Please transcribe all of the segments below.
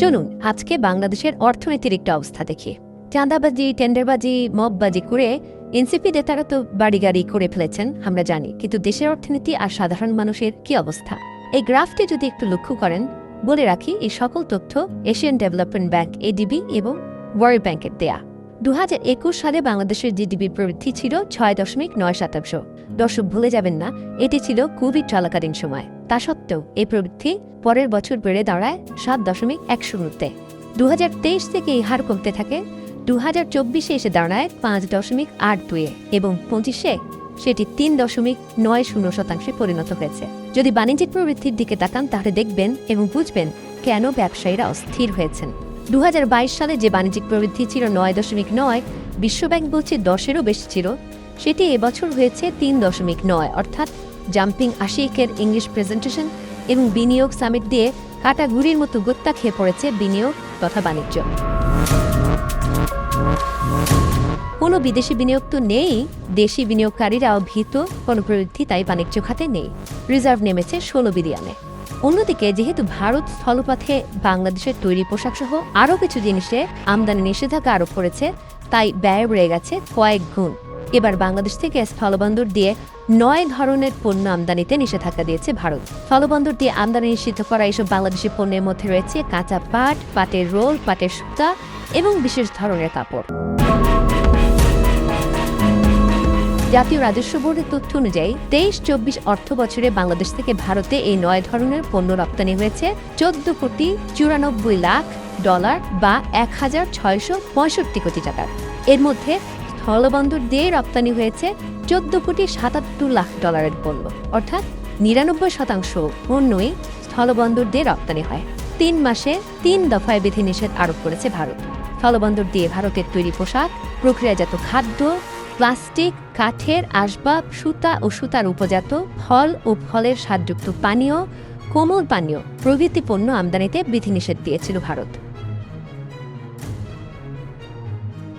চলুন আজকে বাংলাদেশের অর্থনীতির একটা অবস্থা দেখি। চাঁদাবাজি, টেন্ডারবাজি, মববাজি করে এনসিপি নেতারা তো বাড়ি গাড়ি করে ফেলেছেন, আমরা জানি। কিন্তু দেশের অর্থনীতি আর সাধারণ মানুষের কি অবস্থা? এই গ্রাফটি যদি একটু লক্ষ্য করেন, বলে রাখি এই সকল তথ্য এশিয়ান ডেভেলপমেন্ট ব্যাংক, এডিবি এবং ওয়ার্ল্ড ব্যাংকের দেয়া। দু হাজার একুশ সালে বাংলাদেশের জিডিপি প্রবৃদ্ধি ছিল ছয় দশমিক নয় শতাংশ। দর্শক ভুলে যাবেন না, এটি ছিল কোভিড চলাকালীন সময়। তা সত্ত্বেও এই প্রবৃদ্ধি পরের বছর বেড়ে দাঁড়ায় সাত দশমিক এক শূন্যতে। দু থেকে এই হার কমতে থাকে। দু হাজার চব্বিশে এসে দাঁড়ায় পাঁচ দশমিক আট দুয়ে এবং পঁচিশে সেটি তিন দশমিক নয় শূন্য শতাংশে পরিণত হয়েছে। যদি বাণিজ্যিক প্রবৃদ্ধির দিকে তাকান, তাহলে দেখবেন এবং বুঝবেন কেন ব্যবসায়ীরা অস্থির হয়েছেন। দু হাজার বাইশ সালে যে বাণিজ্যিক প্রবৃদ্ধি ছিল নয় দশমিক নয়, বিশ্বব্যাংক বলছে দশেরও বেশি ছিল, সেটি এবছর হয়েছে তিন দশমিক নয়, অর্থাৎ জাম্পিং আশিকের ইংলিশ প্রেজেন্টেশন এবং বিনিয়োগ সামিট দিয়ে কাটা ঘুড়ির মতো গোত্তা খেয়ে পড়েছে বিনিয়োগ তথা বাণিজ্য। কোনো বিদেশি বিনিয়োগ তো নেই, দেশি বিনিয়োগকারীরাও ভীত, কোনো প্রবৃদ্ধি তাই বাণিজ্য খাতে নেই। রিজার্ভ নেমেছে ষোলো বিলিয়নে। অন্যদিকে যেহেতু ভারত স্থলপথে বাংলাদেশের তৈরি পোশাক সহ আরও কিছু জিনিসে আমদানি নিষেধাজ্ঞা আরোপ করেছে, তাই ব্যয় বেড়ে গেছে কয়েক গুণ। এবার বাংলাদেশ থেকে স্থলবন্দর দিয়ে নয় ধরনের পণ্য আমদানিতে নিষেধাজ্ঞা দিয়েছে ভারত। স্থলবন্দর দিয়ে আমদানি নিষিদ্ধ করা এসব বাংলাদেশি পণ্যের মধ্যে রয়েছে কাঁচা পাট, পাটের রোল, পাটের সুতা এবং বিশেষ ধরনের কাপড়। জাতীয় রাজস্ব বোর্ডের তথ্য অনুযায়ী তেইশ চব্বিশ অর্থ বছরে বাংলাদেশ থেকে ভারতে এই নয় ধরনের পণ্য রপ্তানি হয়েছে চোদ্দ কোটি চুরানব্বই লাখ ডলার বা এক হাজার ছয়শো পঁয়ষট্টি কোটি টাকার। এর মধ্যে স্থলবন্দর দিয়ে রপ্তানি হয়েছে চোদ্দ কোটি সাতাত্তর লাখ ডলারের পণ্য। অর্থাৎ নিরানব্বই শতাংশ পণ্যই স্থলবন্দর দিয়ে রপ্তানি হয়। তিন মাসে তিন দফায় বিধিনিষেধ আরোপ করেছে ভারত। স্থলবন্দর দিয়ে ভারতের তৈরি পোশাক, প্রক্রিয়াজাত খাদ্য, প্লাস্টিক, কাঠের আসবাব, সুতা ও সুতার উপজাত ফল ও ফলের স্বাদযুক্ত পানীয়, কোমল পানীয় প্রভৃতি পণ্য আমদানিতে বিধিনিষেধ দিয়েছিল ভারত।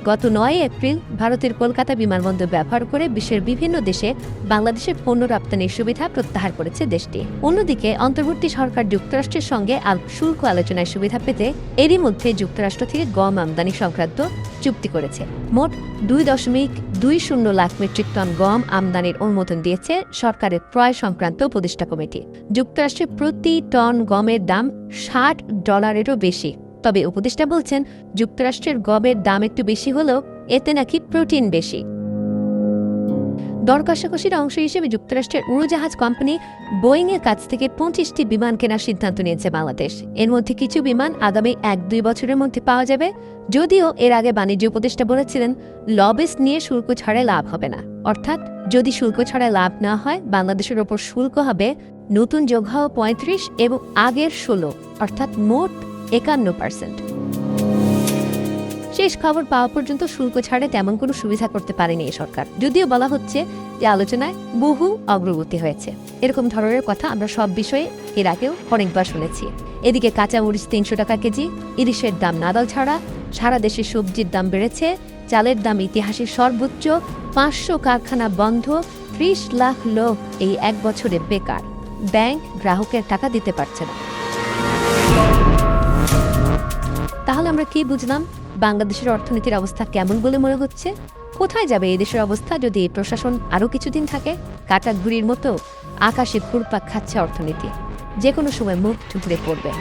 গত নয় এপ্রিল ভারতের কলকাতা বিমানবন্দর ব্যবহার করে বিশ্বের বিভিন্ন দেশে বাংলাদেশের পণ্য রপ্তানির সুবিধা প্রত্যাহার করেছে দেশটি। অন্যদিকে অন্তর্বর্তী সরকার যুক্তরাষ্ট্রের সঙ্গে আল- শুল্ক আলোচনায় সুবিধা পেতে এরই মধ্যে যুক্তরাষ্ট্র থেকে গম আমদানি সংক্রান্ত চুক্তি করেছে। মোট দুই দশমিক দুই শূন্য লাখ মেট্রিক টন গম আমদানির অনুমোদন দিয়েছে সরকারের ক্রয় সংক্রান্ত উপদেষ্টা কমিটি। যুক্তরাষ্ট্রে প্রতি টন গমের দাম ষাট ডলারেরও বেশি। তবে উপদেষ্টা বলছেন, যুক্তরাষ্ট্রের গমের দাম একটু বেশি হলেও এতে নাকি প্রোটিন বেশি। দর কষাকষির অংশ হিসেবে যুক্তরাষ্ট্রের উড়োজাহাজ কোম্পানি বোয়িং এর কাছ থেকে পঁচিশটি বিমান কেনার সিদ্ধান্ত নিয়েছে বাংলাদেশ। এর মধ্যে কিছু বিমান আগামী এক দুই বছরের মধ্যে পাওয়া যাবে, যদিও এর আগে বাণিজ্য উপদেষ্টা বলেছিলেন, লবিস নিয়ে শুল্ক ছাড়াই লাভ হবে না। অর্থাৎ, যদি শুল্ক ছাড়াই লাভ না হয়, বাংলাদেশের ওপর শুল্ক হবে নতুন যোগ হওয়া পঁয়ত্রিশ এবং আগের ষোলো। অর্থাৎ মোট একান্ন পার্সেন্ট শেষ খবর পাওয়া পর্যন্ত শুল্ক ছাড়ে তেমন কোনো সুবিধা করতে পারেনি এই সরকার। যদিও বলা হচ্ছে যে আলোচনায় বহু অগ্রগতি হয়েছে। এরকম ধরনের কথা আমরা সব বিষয়ে এর আগেও অনেকবার শুনেছি। এদিকে কাঁচামরিচ তিনশো টাকা কেজি, ইলিশের দাম নাদাল ছাড়া, সারা দেশে সবজির দাম বেড়েছে, চালের দাম ইতিহাসের সর্বোচ্চ পাঁচশো কারখানা বন্ধ, ত্রিশ লাখ লোক এই এক বছরে বেকার। ব্যাংক গ্রাহকের টাকা দিতে পারছে না। তাহলে আমরা কি বুঝলাম? বাংলাদেশের অর্থনীতির অবস্থা কেমন বলে মনে হচ্ছে? কোথায় যাবে এদেশের দেশের অবস্থা যদি প্রশাসন আরও কিছুদিন থাকে? কাটা ঘুড়ির মতো আকাশে ঘুরপাক খাচ্ছে অর্থনীতি। যে কোনো সময় মুখ ঠুকরে পড়বে।